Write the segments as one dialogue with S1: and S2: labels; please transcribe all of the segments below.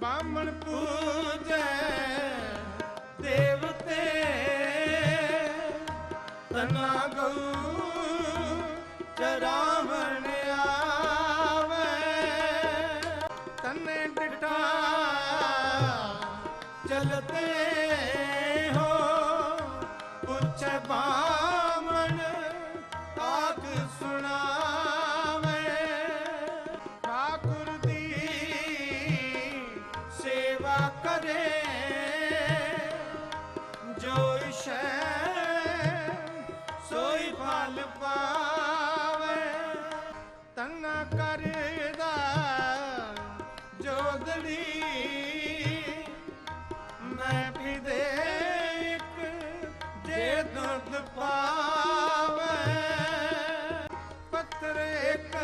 S1: ਬਾਮਣ ਪੂਜੈ ਦੇਵਤੇ ਤਨਾ ਗਉ ਚਰਾਵਣ ਆਵੇ। ਤਨੇ ਡਟਾ ਚਲਤੇ ਹੋ ਪੁੱਛ ਬਾਮਣ ਕਰੇ ਜੋ ਇਸ਼ੈ ਸੋਈ ਫਲ ਪਾਵੇ, ਤੰਨਾ ਕਰਦਾ ਜੋਦੜੀ ਮੈਂ ਪੀਦੇ ਇੱਕ ਜੇ ਦੁੱਧ ਪਾਵੇ ਪੱਤਰ ਇੱਕ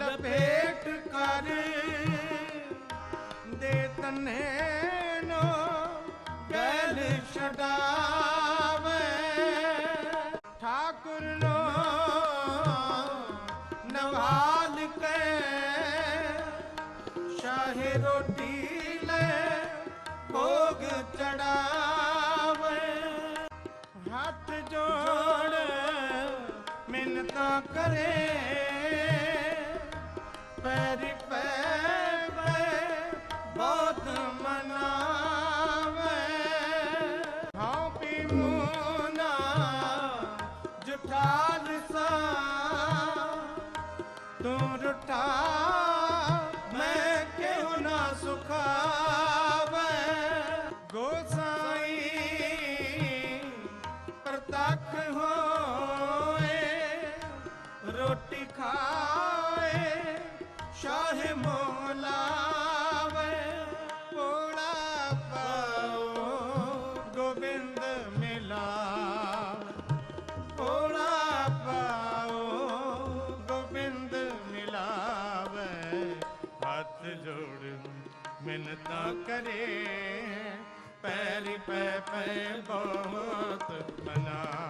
S1: ਲਪੇਟ ਕਰ। ਦੇ ਗੈਲ ਛਡਾਵੇ। ਠਾਕੁਰ ਨੋ ਨਵਾਲ ਕੇ ਸ਼ਾਹੀ ਰੋਟੀ ਲੈ ਭੋਗ ਚੜਾਵੇ। ਹੱਥ ਜੋੜ ਮਿੰਨਤਾਂ ਕਰੇ, ਪੈਰੀ ਪ੍ਰਤੱਖ ਹੋਏ, ਰੋਟੀ ਖਾਏ, ਸ਼ਾਹ ਮੋਲਾਵੇ ਪੋੜਾ ਪਾਓ ਗੋਬਿੰਦ ਮਿਲਾ। ਪੋੜਾ ਪਾਓ ਗੋਬਿੰਦ ਮਿਲਾਵੇ ਹੱਥ ਜੋੜ ਮਿੰਨਤਾਂ ਕਰੇ ਪੈਰੀ ਪੈ ਪੈ ਬਹੁਤ ਮਨਾ